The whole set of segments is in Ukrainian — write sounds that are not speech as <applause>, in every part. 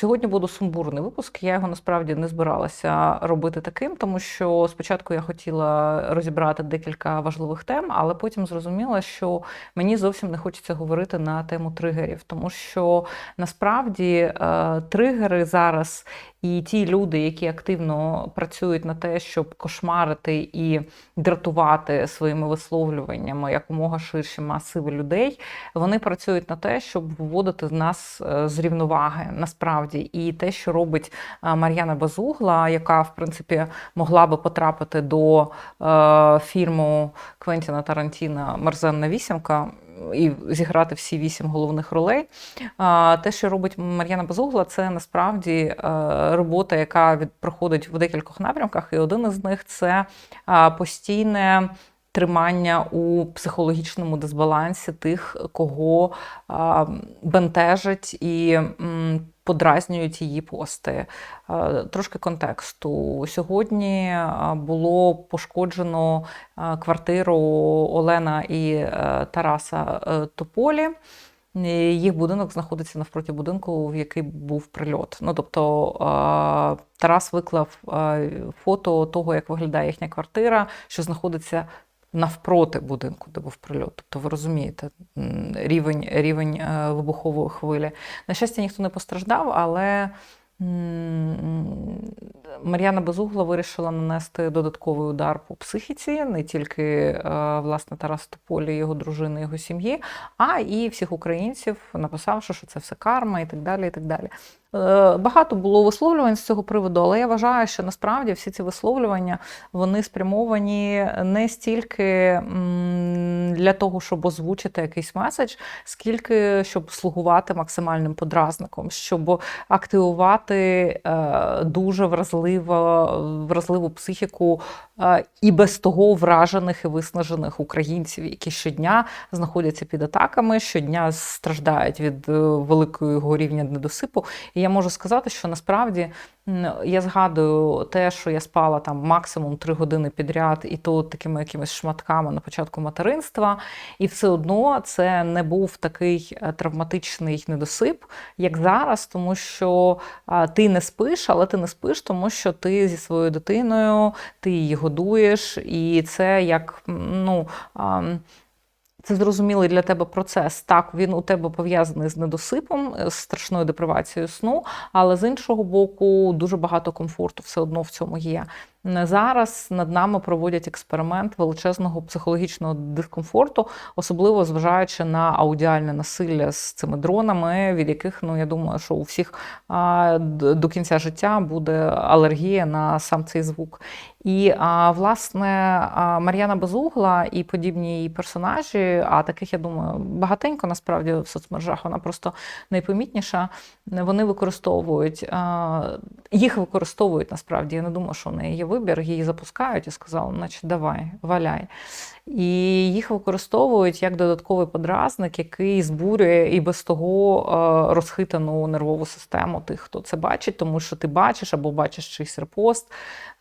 Сьогодні буде сумбурний випуск. Я його насправді не збиралася робити таким, тому що спочатку я хотіла розібрати декілька важливих тем, але потім зрозуміла, що мені зовсім не хочеться говорити на тему тригерів, тому що насправді е, тригери зараз і ті люди, які активно працюють на те, щоб кошмарити і дратувати своїми висловлюваннями якомога ширші масиви людей, вони працюють на те, щоб виводити нас е, з рівноваги насправді. І те, що робить е, Мар'яна Безугла, яка в принципі могла би потрапити до е, фільму Квентіна Тарантіна Мерзенна вісімка і зіграти всі вісім головних ролей. Те, що робить Мар'яна Безугла, це насправді е, робота, яка проходить в декількох напрямках, і один із них це постійне. Тримання у психологічному дисбалансі тих, кого бентежить і подразнюють її пости. Трошки контексту. Сьогодні було пошкоджено квартиру Олена і е, Тараса е, Тополі. Їх будинок знаходиться навпроти будинку, в який був прильот. Ну тобто Тарас виклав фото того, як виглядає їхня квартира, що знаходиться навпроти будинку, де був прильот. Тобто, ви розумієте, рівень рівень е, вибухової хвилі. На щастя, ніхто не постраждав, але Мар'яна Безугла вирішила нанести додатковий удар по психіці, не тільки е, власне Тарас Тополі, його дружини, його сім'ї, а і всіх українців, написавши, що це все карма і так далі. і так далі. Е, багато було висловлювань з цього приводу, але я вважаю, що насправді всі ці висловлювання вони спрямовані не стільки для того, щоб озвучити якийсь меседж, скільки щоб слугувати максимальним подразником, щоб активувати е, дуже вразливо, вразливу психіку е, і без того вражених і виснажених українців, які щодня знаходяться під атаками, щодня страждають від великого рівня недосипу. І я можу сказати, що насправді я згадую те, що я спала там максимум три години підряд, і то такими якимись шматками на початку материнства. І все одно це не був такий е, травматичний недосип, як зараз, тому що ти не спиш, але ти не спиш, тому що ти зі своєю дитиною ти її годуєш, і це як ну. Це зрозумілий для тебе процес. Так, він у тебе пов'язаний з недосипом, з страшною депривацією сну, але з іншого боку, дуже багато комфорту все одно в цьому є. Зараз над нами проводять експеримент величезного психологічного дискомфорту, особливо зважаючи на аудіальне насилля з цими дронами, від яких ну я думаю, що у всіх до кінця життя буде алергія на сам цей звук. І власне Мар'яна Безугла і подібні її персонажі, а таких я думаю багатенько насправді в соцмережах вона просто найпомітніша. Вони використовують їх використовують насправді. Я не думаю, що в неї є вибір, її запускають і сказали, значить, давай, валяй. І їх використовують як додатковий подразник, який збурює і без того е, розхитану нервову систему тих, хто це бачить, тому що ти бачиш або бачиш чийсь репост.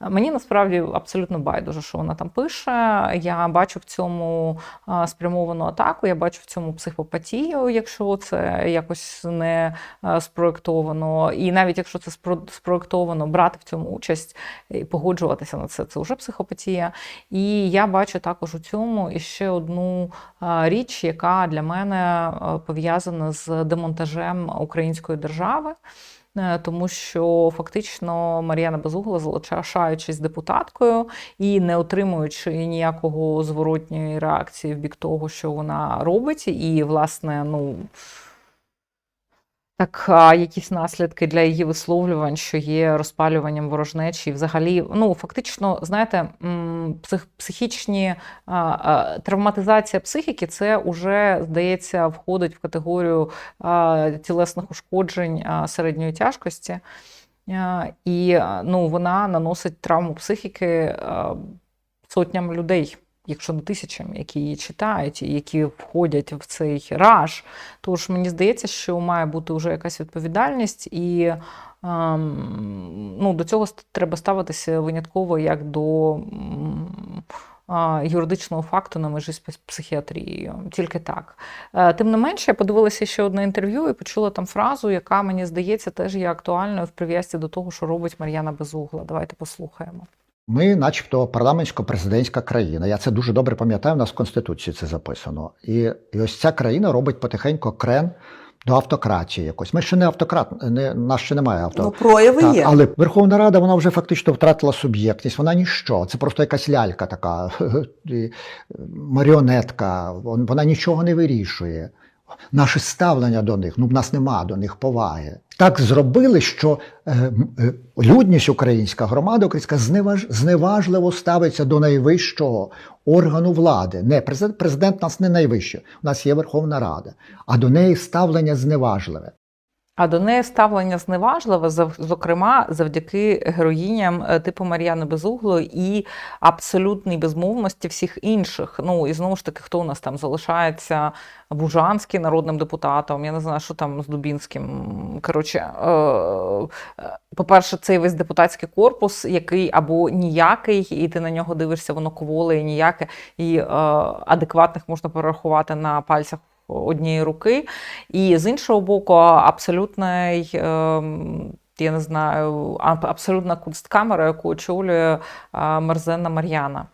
Мені насправді абсолютно байдуже, що вона там пише. Я бачу в цьому е, спрямовану атаку, я бачу в цьому психопатію, якщо це якось не е, спроєктовано. І навіть якщо це спроєктовано, брати в цьому участь і погоджуватися на це, це вже психопатія. І я бачу також у цьому іще одну річ, яка для мене пов'язана з демонтажем української держави. Е, тому що фактично Мар'яна Безугла, залишаючись депутаткою і не отримуючи ніякого зворотньої реакції в бік того, що вона робить, і власне, ну так, якісь наслідки для її висловлювань, що є розпалюванням ворожнечі, взагалі, ну фактично, знаєте, псих, психічні а, а, травматизація психіки, це вже здається входить в категорію а, тілесних ушкоджень а, середньої тяжкості, а, і ну, вона наносить травму психіки а, сотням людей якщо не тисячам, які її читають, і які входять в цей раж, то ж мені здається, що має бути вже якась відповідальність, і ем, ну, до цього треба ставитися винятково як до а, юридичного факту на межі з психіатрією. Тільки так. Е, Тим не менше, я подивилася ще одне інтерв'ю і почула там фразу, яка мені здається теж є актуальною в прив'язці до того, що робить Мар'яна Безугла. Давайте послухаємо. Ми, начебто, парламентсько-президентська країна. Я це дуже добре пам'ятаю, у нас в Конституції це записано. І, і ось ця країна робить потихеньку крен до автократії якось. Ми ще не автократ, не, нас ще немає авто. Ну, прояви Так, є. але Верховна Рада вона вже фактично втратила суб'єктність. Вона ніщо. Це просто якась лялька така, <laughs> маріонетка. Вона нічого не вирішує. Наше ставлення до них, ну в нас нема до них поваги. Так зробили, що е, е, людність українська, громада українська зневаж, зневажливо ставиться до найвищого органу влади. Не президент, президент нас не найвищий, у нас є Верховна Рада, а до неї ставлення зневажливе. А до неї ставлення зневажливе, зокрема, завдяки героїням е, типу Мар'яни Безуглої і абсолютній безмовності всіх інших. Ну і знову ж таки, хто у нас там залишається Бужанський народним депутатом, я не знаю, що там з Дубінським. Коротше, е, е, по-перше, цей весь депутатський корпус, який або ніякий, і ти на нього дивишся, воно коволе і ніяке, і адекватних можна перерахувати на пальцях однієї руки. І з іншого боку, абсолютний. ем, Я не знаю, абсолютна кунсткамера, яку очолює а, Мерзенна Мар'яна.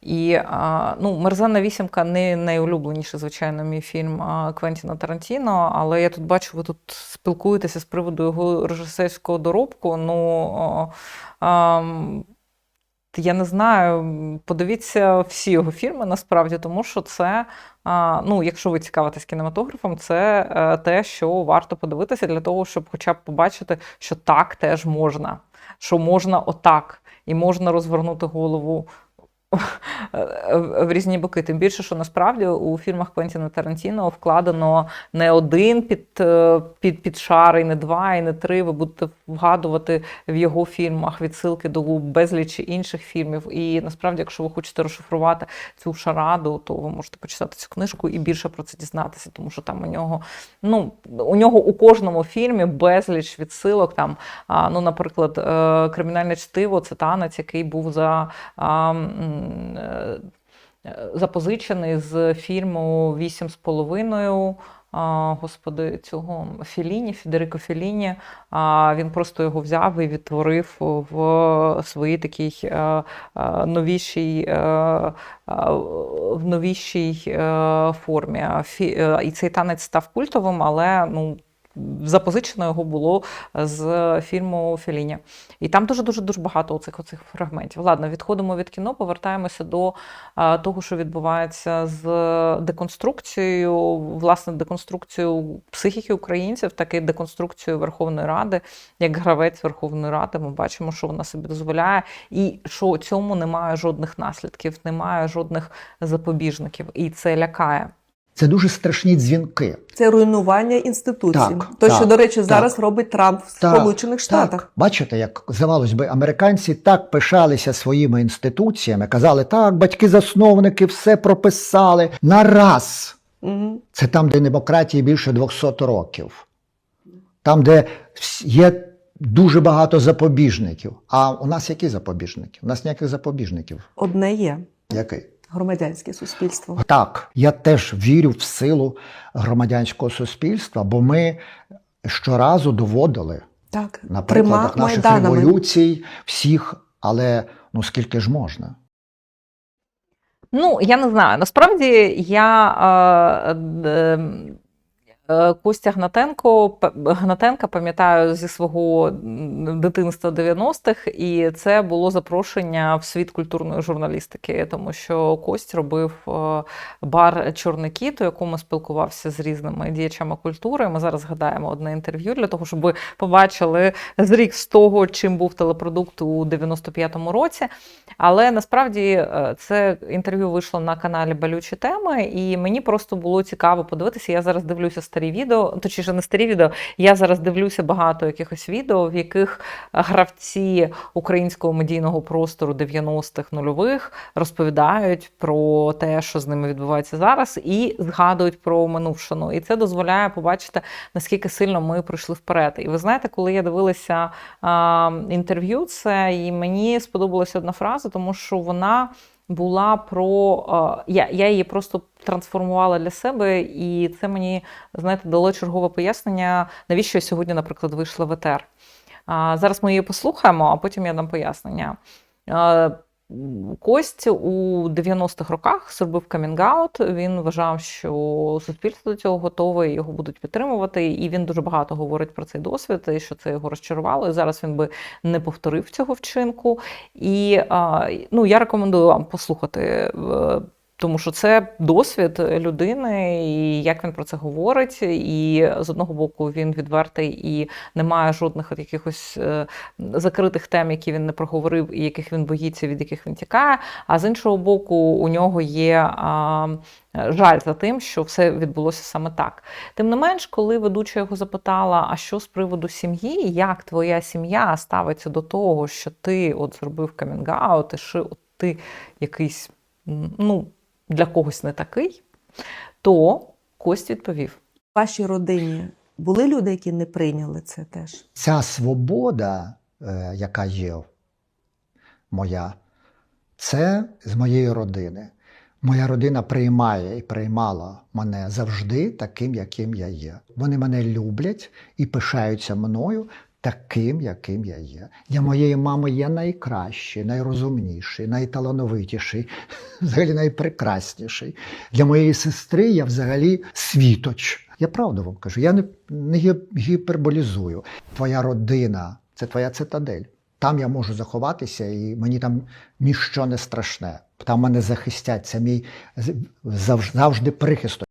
І ну, Мерзенна вісімка не найулюбленіший, звичайно, мій фільм Квентіна Тарантіно, але я тут бачу, ви тут спілкуєтеся з приводу його режисерського доробку. Ну, ам, я не знаю, подивіться всі його фільми насправді, тому що це, ну, якщо ви цікавитесь кінематографом, це е, те, що варто подивитися для того, щоб хоча б побачити, що так теж можна, що можна отак, і можна розвернути голову. <laughs> В різні боки. Тим більше, що насправді у фільмах Квентіна Тарантіно вкладено не один під, е, під, під шар, і не два, і не три. Ви будете вгадувати в його фільмах відсилки до безлічі інших фільмів. І насправді, якщо ви хочете розшифрувати цю шараду, то ви можете почитати цю книжку і більше про це дізнатися, тому що там у нього, ну, у нього у кожному фільмі безліч відсилок. Там, ну, наприклад, е, кримінальне чтиво це танець, який був за. Е, Запозичений з фільму Вісім з половиною. Господи, цього Філіні, Федерико Філіні. Він просто його взяв і відтворив в своїй такій е, е, новішій, в новішій формі. І цей танець став культовим, але ну. Запозичено його було з фільму Феліні. І там дуже дуже дуже багато оцих оцих фрагментів. Ладно, відходимо від кіно, повертаємося до а, того, що відбувається з деконструкцією, власне, деконструкцією психіки українців, так і деконструкцією Верховної Ради, як гравець Верховної Ради. Ми бачимо, що вона собі дозволяє, і що цьому немає жодних наслідків, немає жодних запобіжників, і це лякає. Це дуже страшні дзвінки. Це руйнування інституцій. Так, То, так, що, до речі, так. зараз робить Трамп в Так, Сполучених Штатах. Так, бачите, як здавалось би, американці так пишалися своїми інституціями, казали, так, батьки-засновники все прописали на раз. Угу. Це там, де демократії більше 200 років, там, де є дуже багато запобіжників. А у нас які запобіжники? У нас ніяких запобіжників. Одне є Який? Громадянське суспільство. Так, я теж вірю в силу громадянського суспільства, бо ми щоразу доводили Так, на прикладах наших майданами. революцій, всіх, але ну скільки ж можна? Ну, я не знаю. Насправді я е, е, е, Костя Гнатенко, Гнатенка пам'ятаю зі свого дитинства 90-х, і це було запрошення в світ культурної журналістики, тому що Кость робив е, бар Чорний кіт, у якому спілкувався з різними діячами культури. Ми зараз згадаємо одне інтерв'ю для того, щоб ви побачили зрік з того, чим був телепродукт у 95-му році. Але насправді е, це інтерв'ю вийшло на каналі Балючі теми, і мені просто було цікаво подивитися. Я зараз дивлюся старі відео, точніше, не старі відео. Я зараз дивлюся багато якихось відео, в яких гравці українського медійного простору 90-х нульових розповідають про те, що з ними відбувається зараз, і згадують про минувшину. І це дозволяє побачити, наскільки сильно ми пройшли вперед. І ви знаєте, коли я дивилася а, інтерв'ю, це і мені сподобалася одна фраза, тому що вона. Була про е, я, я її просто трансформувала для себе, і це мені знаєте дало чергове пояснення, навіщо я сьогодні, наприклад, вийшла в ЕТР. Зараз ми її послухаємо, а потім я дам пояснення. Е, Кость у 90-х роках зробив камінгаут. Він вважав, що суспільство до цього готове, його будуть підтримувати. І він дуже багато говорить про цей досвід, і що це його розчарувало. І зараз він би не повторив цього вчинку. І ну, я рекомендую вам послухати. Е, Тому що це досвід людини, і як він про це говорить. І з одного боку він відвертий і не має жодних якихось е, закритих тем, які він не проговорив, і яких він боїться, від яких він тікає. А з іншого боку, у нього є жаль за тим, що все відбулося саме так. Тим не менш, коли ведуча його запитала, а що з приводу сім'ї, як твоя сім'я ставиться до того, що ти от зробив камінгаут, і що ти якийсь ну, для когось не такий, то Кость відповів. В вашій родині були люди, які не прийняли це теж. Ця свобода, е, яка є моя, це з моєї родини. Моя родина приймає і приймала мене завжди таким, яким я є. Вони мене люблять і пишаються мною таким, яким я є. Для моєї мами я найкращий, найрозумніший, найталановитіший, <laughs> взагалі найпрекрасніший. Для моєї сестри я взагалі світоч. Я правду вам кажу, я не, не гіперболізую. Твоя родина це твоя цитадель. Там я можу заховатися, і мені там ніщо не страшне. Там мене захистять. Це мій завжди прихисток.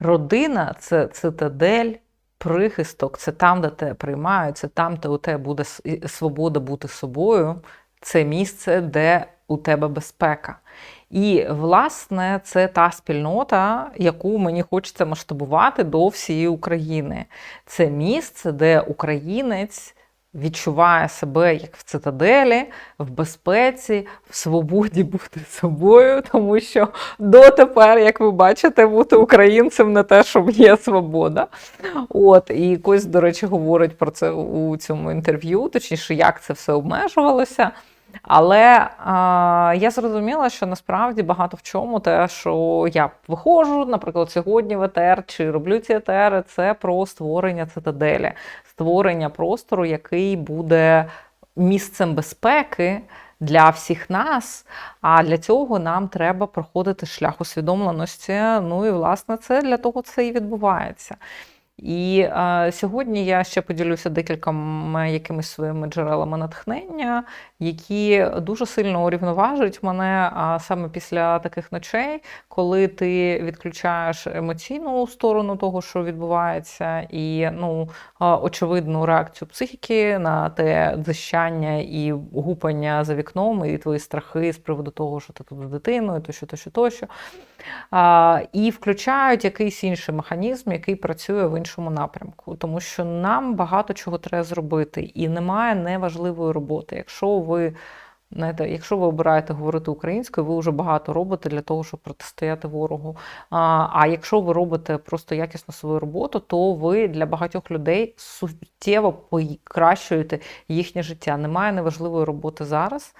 Родина це цитадель, прихисток, це там, де тебе приймають, це там, де у тебе буде свобода бути собою, це місце, де у тебе безпека. І, власне, це та спільнота, яку мені хочеться масштабувати до всієї України. Це місце, де українець відчуває себе як в цитаделі, в безпеці, в свободі бути собою, тому що дотепер, як ви бачите, бути українцем не те, щоб є свобода. От і Кость, до речі, говорить про це у цьому інтерв'ю, точніше, як це все обмежувалося. Але а, я зрозуміла, що насправді багато в чому те, що я виходжу, наприклад, сьогодні в ЕТР чи роблю ці етери, це про створення цитаделі, створення простору, який буде місцем безпеки для всіх нас. А для цього нам треба проходити шлях усвідомленості. Ну і власне це для того це і відбувається. І е, сьогодні я ще поділюся декількома якимись своїми джерелами натхнення, які дуже сильно урівноважують мене а саме після таких ночей, коли ти відключаєш емоційну сторону того, що відбувається, і ну, а, очевидну реакцію психіки на те дзищання і гупання за вікном, і твої страхи з приводу того, що ти тут з дитиною, тощо, тощо, тощо. А, і включають якийсь інший механізм, який працює в іншому напрямку. Тому що нам багато чого треба зробити, і немає неважливої роботи. Якщо ви Знаєте, якщо ви обираєте говорити українською, ви вже багато робите для того, щоб протистояти ворогу. А, а якщо ви робите просто якісно свою роботу, то ви для багатьох людей суттєво покращуєте їхнє життя. Немає неважливої роботи зараз.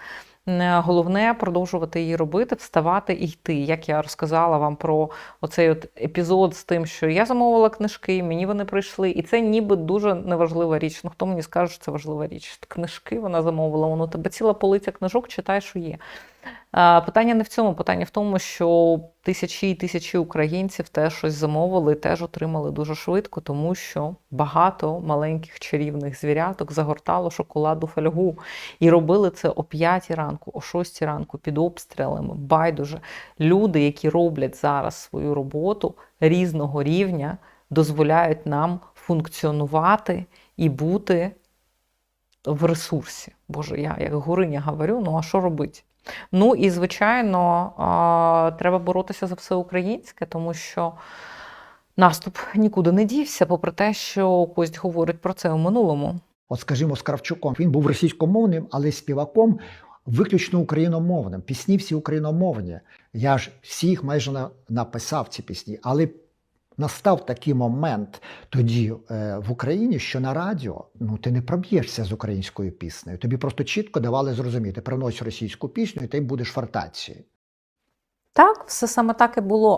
Е, Головне продовжувати її робити, вставати і йти. Як я розказала вам про оцей от епізод з тим, що я замовила книжки, мені вони прийшли, і це ніби дуже неважлива річ. Ну хто мені скаже, що це важлива річ? Книжки вона замовила, воно тебе ціла полиця книжок, читай, що є. Питання не в цьому, питання в тому, що тисячі і тисячі українців теж щось замовили, теж отримали дуже швидко, тому що багато маленьких чарівних звіряток загортало шоколаду фольгу і робили це о 5 ранку, о 6 ранку під обстрілами. Байдуже люди, які роблять зараз свою роботу різного рівня, дозволяють нам функціонувати і бути в ресурсі. Боже, я як гориня говорю, ну а що робити? Ну і звичайно, треба боротися за все українське, тому що наступ нікуди не дівся, попри те, що Кость говорить про це у минулому. От, скажімо, з Кравчуком він був російськомовним, але співаком виключно україномовним. Пісні всі україномовні. Я ж всіх майже на- написав ці пісні, але Настав такий момент тоді е, в Україні, що на радіо ну ти не проб'єшся з українською піснею. Тобі просто чітко давали зрозуміти, принось російську пісню, і ти будеш в артації. Так, все саме так і було.